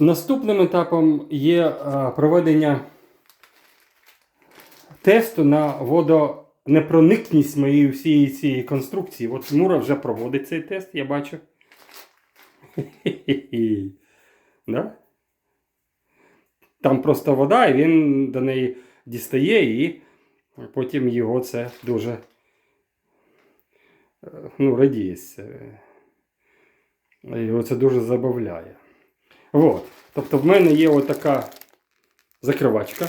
Наступним етапом є е, проведення тесту на водонепроникність моєї всієї цієї конструкції. От Мура вже проводить цей тест, я бачу. Да? Там просто вода, і він до неї дістає, і потім його це дуже е, ну, радіє. Його це дуже забавляє. От. Тобто в мене є отака закривачка.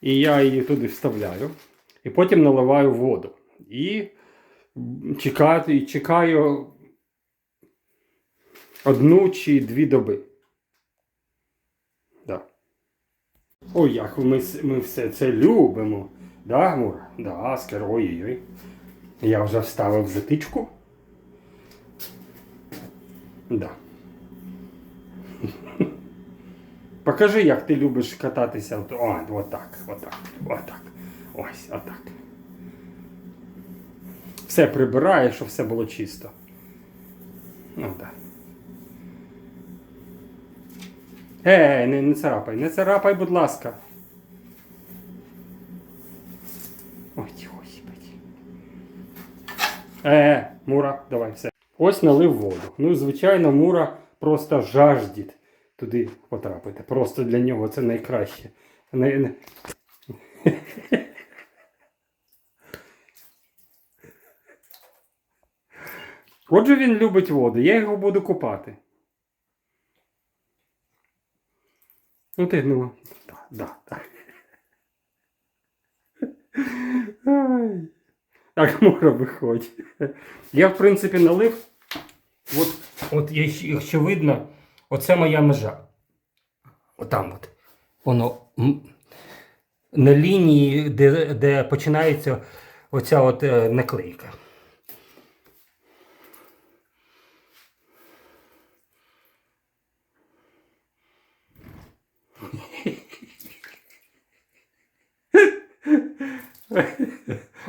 І я її туди вставляю. І потім наливаю воду. І чекаю, і чекаю одну чи дві доби. Да. Ой, як ми, ми все це любимо. Да, Мура? Да, скажи, ой-ой-ой. Я вже вставив затичку. Да. Покажи, як ти любиш кататися. О, отак, отак, отак. Ось, отак. Все прибирає, щоб все було чисто. Ну так. Ей, не, не царапай, не царапай, будь ласка. Ой, господи. Е, Мура, давай все. Ось налив воду. Ну, звичайно, Мура просто жаждить туди потрапити. Просто для нього це найкраще. Отже, він любить воду, я його буду купати. Ну ти, ну, да, да, так. Так, Мура виходь. Я, в принципі, налив. От, от якщо- видно, оце моя межа. Отам от. Воно на лінії, де, де починається оця от е, наклейка.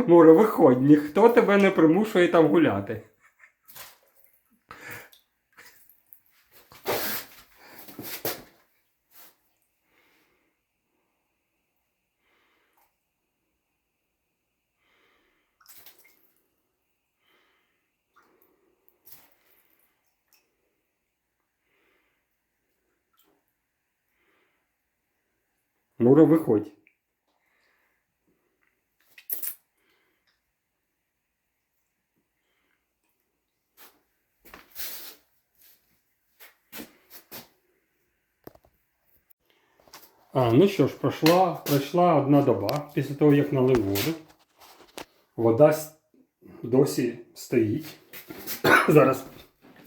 Мура, виходь, ніхто тебе не примушує там гуляти. Мура, виходь. А, ну що ж, пройшла, пройшла одна доба після того, як налив воду. Вода досі стоїть. Зараз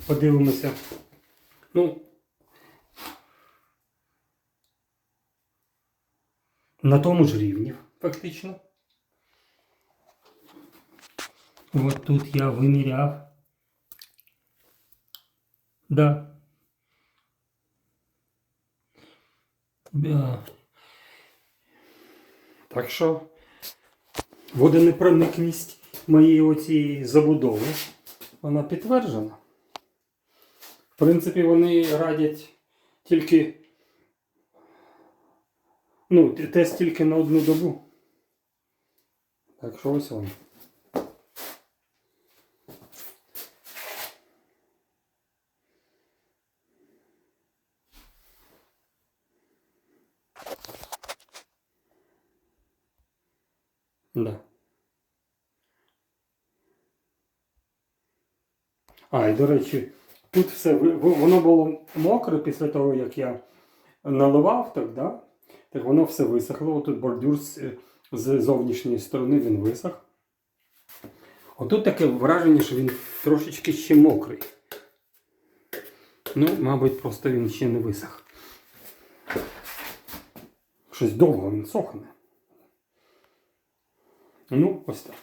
подивимося. Ну, на тому ж рівні, фактично. От тут я виміряв. Да. Да. Так що водонепроникність моєї оцієї забудови, вона підтверджена. В принципі, вони радять тільки. Ну, тест тільки на одну добу. Так що ось воно. Да. А, і до речі, тут все воно було мокре після того, як я наливав, так, да? Так воно все висохло. Тут бордюр з зовнішньої сторони він висох. Отут таке враження, що він трошечки ще мокрий. Ну, мабуть, просто він ще не висох. Щось довго він сохне. Ну, ось так.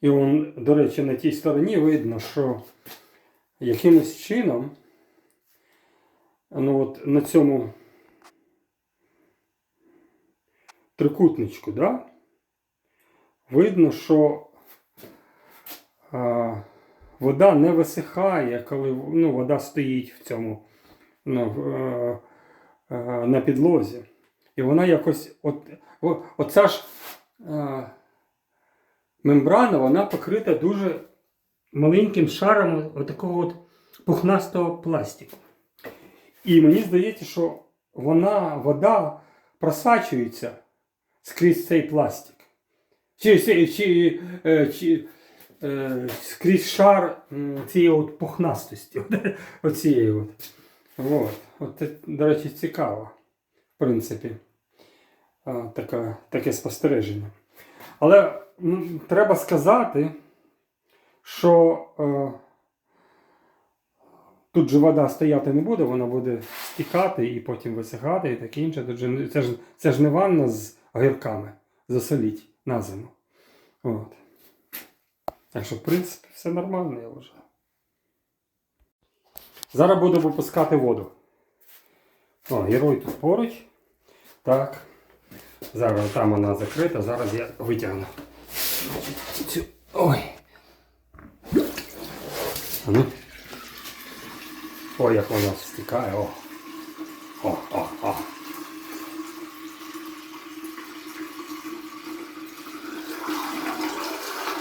І он, до речі, на тій стороні видно, що якимось чином, ну от на цьому трикутничку, да, видно, що а, вода не висихає, коли ну, вода стоїть в цьому ну, в, е, е, на підлозі. І вона якось, от, оця ж е, мембрана, вона покрита дуже маленьким шаром от такого от пухнастого пластику. І мені здається, що вона, вода просачується скрізь цей пластик. Чи, чи, чи, е, чи е, скрізь шар цієї от пухнастості. Оцієї от. От. От, до речі, цікаво, в принципі, а, таке, таке спостереження. Але м, треба сказати, що е, тут же вода стояти не буде, вона буде стікати і потім висихати і таке інше. Тут же, це, ж, це ж не ванна з огірками засоліть на зиму. От. Так що, в принципі, все нормально, я вважаю. Зараз буду випускати воду. О, герой тут поруч. Так. Зараз там вона закрита, зараз я витягну. Ой. Ну. Ой, як вона стікає. О. О, о, о.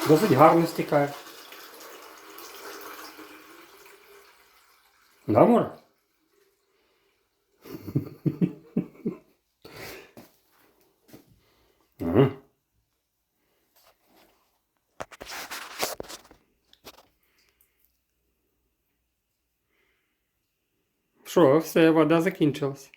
Досить гарно стікає. Да, Мора? Що, все, вода закінчилась.